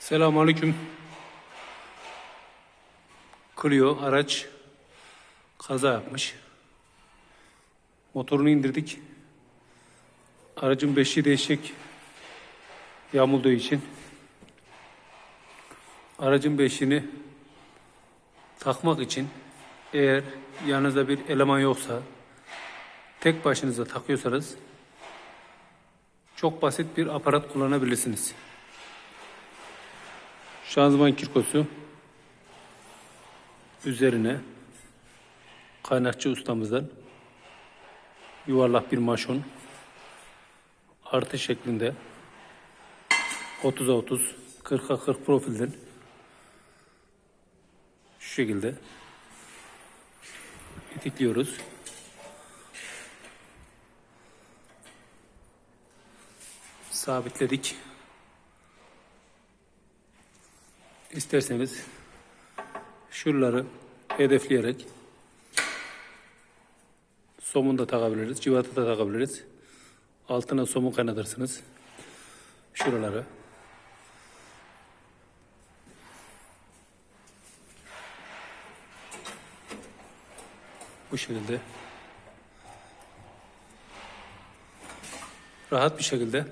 Selamünaleyküm. Clio araç kaza yapmış. Motorunu indirdik. Aracın beşiği değişecek. Yamulduğu için. Aracın beşiğini takmak için eğer yanınızda bir eleman yoksa tek başınıza takıyorsanız çok basit bir aparat kullanabilirsiniz. Şanzıman kirkosu üzerine kaynakçı ustamızdan yuvarlak bir maşon artı şeklinde 30'a 30 40'a 40 profilden şu şekilde itikliyoruz. Sabitledik. İsterseniz şuraları hedefleyerek somun da takabiliriz, civata da takabiliriz. Altına somun kaynatırsınız. Şuraları. Bu şekilde. Rahat bir şekilde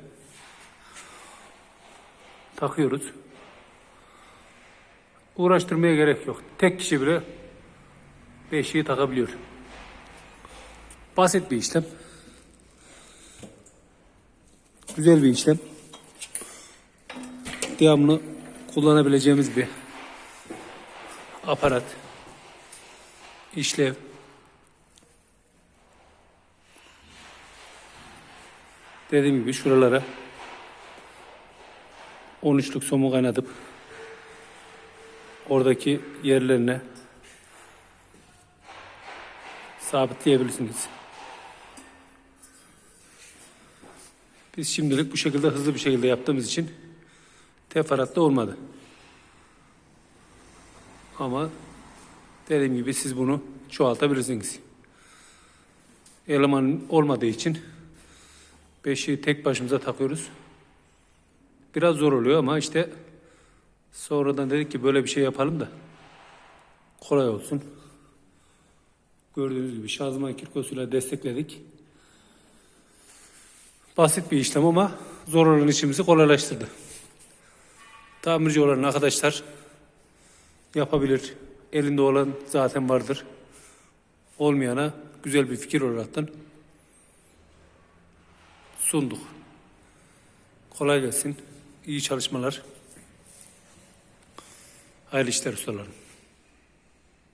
takıyoruz. Uğraştırmaya gerek yok. Tek kişi bile beşiği takabiliyor. Basit bir işlem. Güzel bir işlem. Devamlı kullanabileceğimiz bir aparat. İşlev. Dediğim gibi şuralara 13'lük somu kaynatıp oradaki yerlerine sabitleyebilirsiniz. Biz şimdilik bu şekilde hızlı bir şekilde yaptığımız için teferruatlı olmadı. Ama dediğim gibi siz bunu çoğaltabilirsiniz. Eleman olmadığı için beşi tek başımıza takıyoruz. Biraz zor oluyor ama işte sonradan dedik ki böyle bir şey yapalım da kolay olsun. Gördüğünüz gibi şanzıman kirkosuyla destekledik. Basit bir işlem ama zor olan işimizi kolaylaştırdı. Tamirci olan arkadaşlar yapabilir. Elinde olan zaten vardır. Olmayana güzel bir fikir olaraktan sunduk. Kolay gelsin. İyi çalışmalar. Hayırlı işler ustalarım.